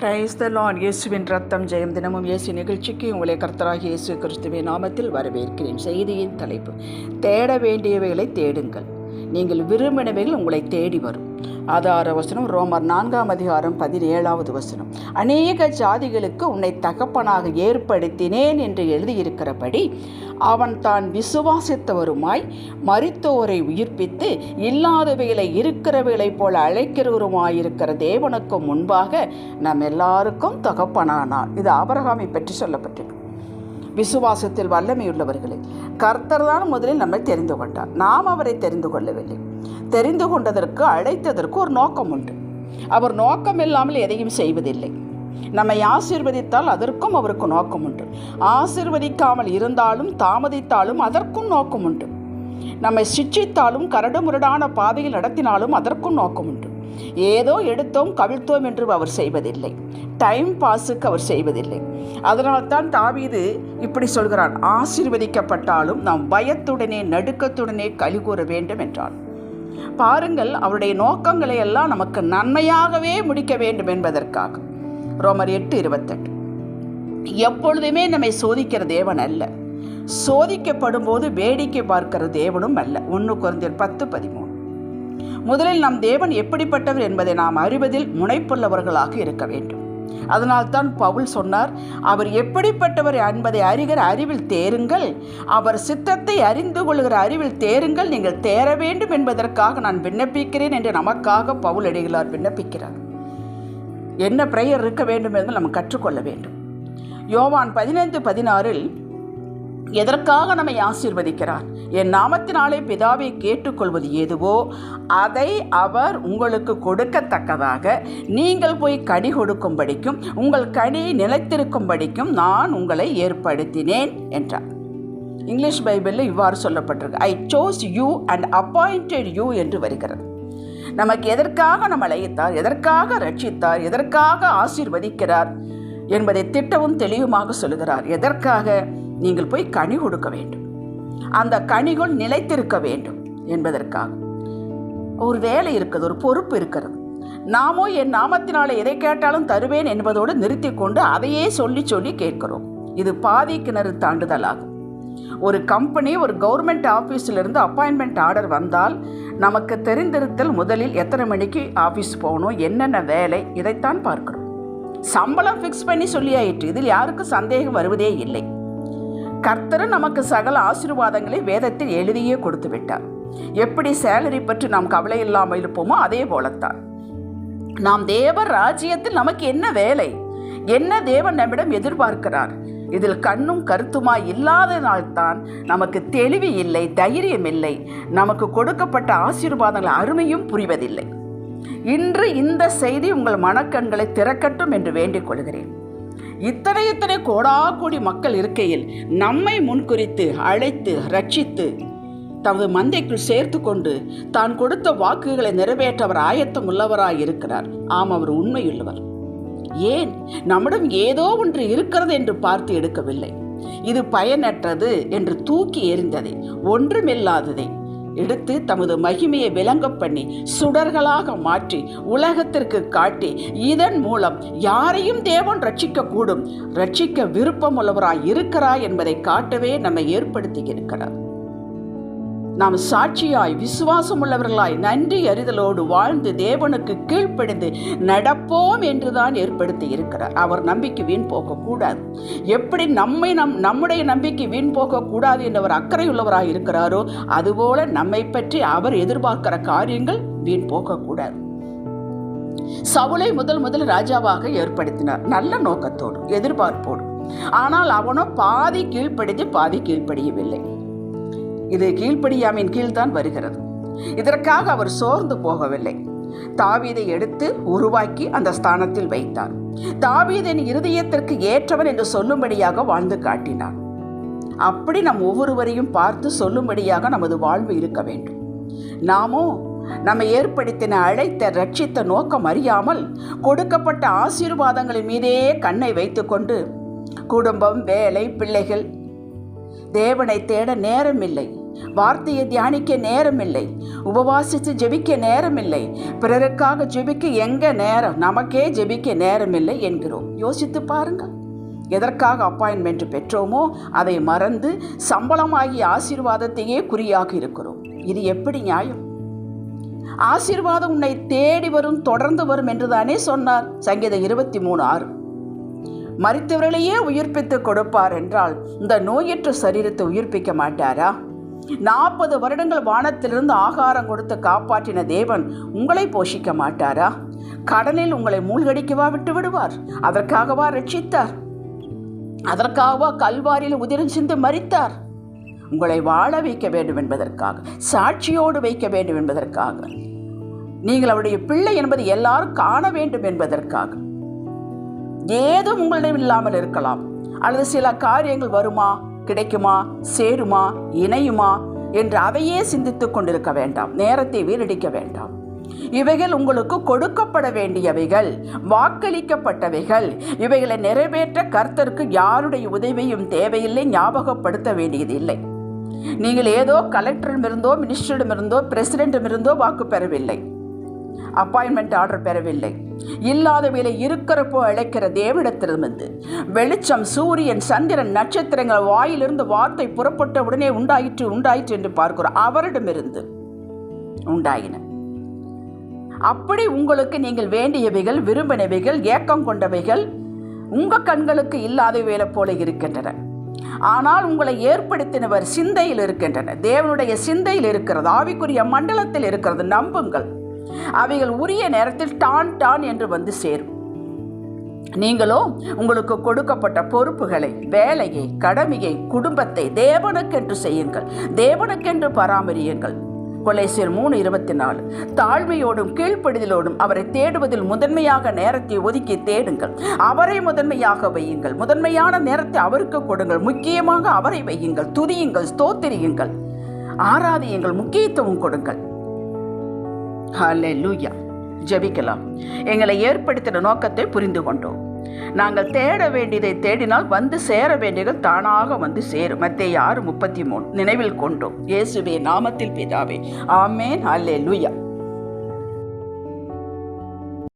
Praise the இயேசுவின் ரத்தம் ஜெயம் தினமும் இயேசு நிகழ்ச்சிக்கு உங்களை கர்த்தராக இயேசு கிறிஸ்துவின் நாமத்தில் வரவேற்கிறேன். செய்தியின் தலைப்பு தேட வேண்டியவைகளை தேடுங்கள். நீங்கள் விரும்பினவைகள் உங்களை தேடி வரும். ஆதார வசனம் ரோமர் நான்காம் அதிகாரம் பதினேழாவது வசனம். அநேக ஜாதிகளுக்கு உன்னை தகப்பனாக ஏற்படுத்தினேன் என்று எழுதியிருக்கிறபடி அவன் தான் விசுவாசித்தவருமாய் மறித்தோரை உயிர்ப்பித்து இல்லாதவைகளை இருக்கிறவைகளைப் போல அழைக்கிறவருமாயிருக்கிற தேவனுக்கு முன்பாக நம் எல்லாருக்கும் தகப்பனானார். இது ஆபரகாமை பற்றி சொல்லப்பட்டிருக்கு. விசுவாசத்தில் வல்லமையுள்ளவர்களே கர்த்தர் தான் முதலில் நம்மை தெரிந்து கொண்டார். நாம் அவரை தெரிந்து கொள்ளவில்லை. தெரிந்து கொண்டதற்கு அழைத்ததற்கு ஒரு நோக்கம் உண்டு. அவர் நோக்கம் இல்லாமல் எதையும் செய்வதில்லை. நம்மை ஆசீர்வதித்தால் அதற்கும் அவருக்கு நோக்கம் உண்டு. ஆசீர்வதிக்காமல் இருந்தாலும் தாமதித்தாலும் அதற்கும் நோக்கம் உண்டு. நம்மை சிக்ஷித்தாலும் கரடுமுரடான பாதையில் நடத்தினாலும் அதற்கும் நோக்கம் உண்டு. ஏதோ எடுத்தோம் கவிழ்த்தோம் என்று அவர் செய்வதில்லை. டைம் பாஸுக்கு அவர் செய்வதில்லை. அதனால்தான் தாவீது இப்படி சொல்கிறான் ஆசீர்வதிக்கப்பட்டாலும் நாம் பயத்துடனே நடுக்கத்துடனே கழி கூற வேண்டும் என்றான். பாருங்கள் அவருடைய நோக்கங்களை எல்லாம் நமக்கு நன்மையாகவே முடிக்க வேண்டும் என்பதற்காக. ரோமர் எட்டு இருபத்தெட்டு. எப்பொழுதுமே நம்மை சோதிக்கிற தேவன் அல்ல. சோதிக்கப்படும் போது வேடிக்கை பார்க்கிற தேவனும் அல்ல. ஒன்று குறைந்தர் பத்து பதிமூணு முதலில் நம் தேவன் எப்படிப்பட்டவர் என்பதை நாம் அறிவதில் முனைப்புள்ளவர்களாக இருக்க வேண்டும். அதனால்தான் பவுல் சொன்னார் அவர் எப்படிப்பட்டவர் என்பதை அறிகிற அறிவில் தேருங்கள். அவர் சித்தத்தை அறிந்து கொள்கிற அறிவில் தேருங்கள். நீங்கள் தேர வேண்டும் என்பதற்காக நான் விண்ணப்பிக்கிறேன் என்று நமக்காக பவுல் அடிகளார் விண்ணப்பிக்கிறார். என்ன பிரேயர் இருக்க வேண்டும் என்று நம்ம கற்றுக்கொள்ள வேண்டும். யோவான் பதினைந்து பதினாறில் எதற்காக நம்மை ஆசீர்வதிக்கிறார்? என் நாமத்தினாலே பிதாவை கேட்டுக்கொள்வது எதுவோ அதை அவர் உங்களுக்கு கொடுக்கத்தக்கதாக நீங்கள் போய் கனி கொடுக்கும்படிக்கும் உங்கள் கனி நிலைத்திருக்கும்படிக்கும் நான் உங்களை ஏற்படுத்தினேன் என்றார். இங்கிலீஷ் பைபிளில் இவ்வாறு சொல்லப்பட்டிருக்கு. I chose you and appointed you என்று வருகிறது. நமக்கு எதற்காக நம்ம அழைத்தார்? எதற்காக ரட்சித்தார்? எதற்காக ஆசீர்வதிக்கிறார்? என்பதை திட்டவும் தெளிவுமாக சொல்லுகிறார். எதற்காக? நீங்கள் போய் கனி கொடுக்க வேண்டும். அந்த கனிகள் நிலைத்திருக்க வேண்டும் என்பதற்காக. ஒரு வேலை இருக்குது ஒரு பொறுப்பு இருக்கிறது. நாமோ என் நாமத்தினால எதை கேட்டாலும் தருவேன் என்பதோடு நிறுத்தி கொண்டு அதையே சொல்லி சொல்லி கேட்கிறோம். இது பாதி கிணறு தாண்டுதலாகும் ஒரு கம்பெனி ஒரு கவர்மெண்ட் ஆஃபீஸிலிருந்து அப்பாயின்மெண்ட் ஆர்டர் வந்தால் நமக்கு தெரிந்திருத்தல் முதலில் எத்தனை மணிக்கு ஆஃபீஸ் போகணும் என்னென்ன வேலை இதைத்தான் பார்க்கிறோம். சம்பளம் ஃபிக்ஸ் பண்ணி சொல்லியாயிற்று. இதில் யாருக்கும் சந்தேகம் வருவதே இல்லை. கர்த்தர் நமக்கு சகல ஆசீர்வாதங்களை வேதத்தில் எழுதியே கொடுத்து விட்டார் எப்படி சேலரி பற்றி நாம் கவலை இல்லாமல் இருப்போமோ அதே போலத்தான். நாம் தேவ ராஜ்யத்தில் நமக்கு என்ன வேலை? என்ன தேவன் நம்மிடம் எதிர்பார்க்கிறார்? இதில் கண்ணும் கருத்துமாய் இல்லாததினால்தான் நமக்கு தெளிவு இல்லை தைரியம் இல்லை. நமக்கு கொடுக்கப்பட்ட ஆசீர்வாதங்கள் அருமையும் புரிவதில்லை. இன்று இந்த செய்தி உங்கள் மனக்கண்களை திறக்கட்டும் என்று வேண்டிக் கொள்கிறேன். இத்தனை இத்தனை கோடா கோடி மக்கள் இருக்கையில் நம்மை முன்குறித்து அழைத்து ரட்சித்து தமது மந்தைக்குள் சேர்த்து கொண்டு தான் கொடுத்த வாக்குகளை நிறைவேற்ற அவர் ஆயத்தம் உள்ளவராய் இருக்கிறார் ஆம் அவர் உண்மையுள்ளவர். ஏன்? நம்மிடம் ஏதோ ஒன்று இருக்கிறது என்று பார்த்து எடுக்கவில்லை. இது பயனற்றது என்று தூக்கி எறிந்ததை ஒன்றுமில்லாததை. எடுத்து தமது மகிமையை விளங்க பண்ணி சுடர்களாக மாற்றி உலகத்திற்கு காட்டி இதன் மூலம் யாரையும் தேவன் ரட்சிக்க கூடும் ரட்சிக்க விருப்பம் உள்ளவராய் இருக்கிறாய் என்பதை காட்டவே நம்மை ஏற்படுத்தி இருக்கிறார் நாம் சாட்சியாய் விசுவாசம் உள்ளவர்களாய் நன்றி அறிதலோடு வாழ்ந்து தேவனுக்கு கீழ்ப்படிந்து நடப்போம் என்றுதான் ஏற்படுத்தி இருக்கிறார். அவர் நம்பிக்கை வீண் போகக்கூடாது. எப்படி நம்மை நம் நம்முடைய நம்பிக்கை வீண் போகக்கூடாது என்றவர் அக்கறை இருக்கிறாரோ அதுபோல நம்மை பற்றி அவர் எதிர்பார்க்கிற காரியங்கள் வீண் போகக்கூடாது. சவுளை முதல் முதல் ராஜாவாக ஏற்படுத்தினார். நல்ல நோக்கத்தோடு எதிர்பார்ப்போடு. ஆனால் அவனோ பாதி கீழ்ப்படுத்தி பாதி கீழ்ப்படியவில்லை. இது கீழ்ப்படியாமின் கீழ்தான் வருகிறது. இதற்காக அவர் சோர்ந்து போகவில்லை. தாவீதை எடுத்து உருவாக்கி அந்த ஸ்தானத்தில் வைத்தார். தாவீதின் இருதயத்திற்கு ஏற்றவன் என்று சொல்லும்படியாக வாழ்ந்து காட்டினார். அப்படி நம் ஒவ்வொருவரையும் பார்த்து சொல்லும்படியாக நமது வாழ்வு இருக்க வேண்டும். நாமோ நம்மை ஏற்படுத்தின அழைத்த ரட்சித்த நோக்கம் அறியாமல் கொடுக்கப்பட்ட ஆசீர்வாதங்களின் மீதே கண்ணை வைத்துக்கொண்டு குடும்பம் வேலை பிள்ளைகள் தேவனை தேட நேரமில்லை. வார்த்தையை தியானிக்க நேரமில்லை. உபவாசித்து ஜெபிக்க நேரமில்லை. பிறருக்காக ஜெபிக்க எங்க நேரம்? நமக்கே ஜெபிக்க நேரமில்லை என்கிறோம். யோசித்து பாருங்கள். எதற்காக அப்பாயின்மெண்ட் பெற்றோமோ அதை மறந்து சம்பளமாகிய ஆசீர்வாதத்தையே குறியாக இருக்கிறோம். இது எப்படி நியாயம்? ஆசீர்வாதம் உன்னை தேடி வரும் தொடர்ந்து வரும் என்றுதானே சொன்னார் சங்கீதம் இருபத்தி மூணு ஆறு. மறித்தவர்களையே உயிர்ப்பித்து கொடுப்பார் என்றால் இந்த நோயற்ற சரீரத்தை உயிர்ப்பிக்க மாட்டாரா? நாற்பது வருடங்கள் வானத்திலிருந்து ஆகாரம் கொடுத்து காப்பாற்றின தேவன் உங்களை போஷிக்க மாட்டாரா? கடலில் உங்களை மூழ்கடிக்கவா விட்டு விடுவார்? அதற்காகவா ரட்சித்தார்? அதற்காகவா கல்வாரியில் உதிரம் சிந்து மறித்தார் உங்களை வாழ வைக்க வேண்டும் என்பதற்காக சாட்சியோடு வைக்க வேண்டும் என்பதற்காக. நீங்கள் அவருடைய பிள்ளை என்பதை எல்லாரும் காண வேண்டும் என்பதற்காக. ஏதும் உங்களிடம் இல்லாமல் இருக்கலாம். அல்லது சில காரியங்கள் வருமா? கிடைக்குமா? சேருமா? இணையுமா? என்று அவையே சிந்தித்துக் கொண்டிருக்க வேண்டாம். நேரத்தை வீணடிக்க வேண்டாம். இவைகள் உங்களுக்கு கொடுக்கப்பட வேண்டியவைகள் வாக்களிக்கப்பட்டவைகள். இவைகளை நிறைவேற்ற கர்த்தருக்கு யாருடைய உதவியும் தேவையில்லை ஞாபகப்படுத்த வேண்டியதில்லை நீங்கள் ஏதோ கலெக்டரிடமிருந்தோ மினிஸ்டரிடமிருந்தோ பிரசிடென்டமிருந்தோ வாக்கு பெறவில்லை. அப்பாயின்மெண்ட் ஆர்டர் பெறவில்லை. இல்லாத வேலை இருக்கிறப்போ அழைக்கிற தேவனிடத்திலிருந்து வெளிச்சம் சூரியன் சந்திரன் நட்சத்திரங்கள் வாயிலிருந்து வார்த்தை புறப்பட்ட உடனே உண்டாயிற்று உண்டாயிற்று என்று பார்க்கிறோம் அவரிடமிருந்து உண்டாயின. அப்படி உங்களுக்கு நீங்கள் வேண்டியவைகள் விரும்பினவைகள் ஏக்கம் கொண்டவைகள் உங்கள் கண்களுக்கு இல்லாத வேலை போல இருக்கின்றன. ஆனால் உங்களை ஏற்படுத்தினவர் சிந்தையில் இருக்கின்றன தேவனுடைய சிந்தையில் இருக்கிறது ஆவிக்குரிய மண்டலத்தில் இருக்கிறது. நம்புங்கள். அவைகள் உரிய நேரத்தில் டான் டான் என்று வந்து சேரும். நீங்களோ உங்களுக்கு கொடுக்கப்பட்ட பொறுப்புகளை வேலையை கடமையை குடும்பத்தை தேவனுக்கென்று செய்யுங்கள். தேவனுக்கென்று பராமரியுங்கள். கொலைசியர் மூணு இருபத்தி நாலு தாழ்மையோடும் கீழ்ப்படிதலோடும் அவரை தேடுவதில் முதன்மையாக நேரத்தை ஒதுக்கி தேடுங்கள். அவரை முதன்மையாக வையுங்கள். முதன்மையான நேரத்தை அவருக்கு கொடுங்கள். முக்கியமாக அவரை வையுங்கள். துதியுங்கள் ஸ்தோத்திரியுங்கள். ஆராதியுங்கள். முக்கியத்துவம் கொடுங்கள். ஹalleluya. ஜெபிக்கலாம். எங்களை ஏற்படுத்தின நோக்கத்தை புரிந்து கொண்டோம். நாங்கள் தேட வேண்டியதை தேடினால் வந்து சேர வேண்டியது தானாக வந்து சேரும். மத்திய ஆறு முப்பத்தி மூணு நினைவில் கொண்டோம். இயேசுவே நாமத்தில் பிதாவே. ஆமேன். ஹalleluya.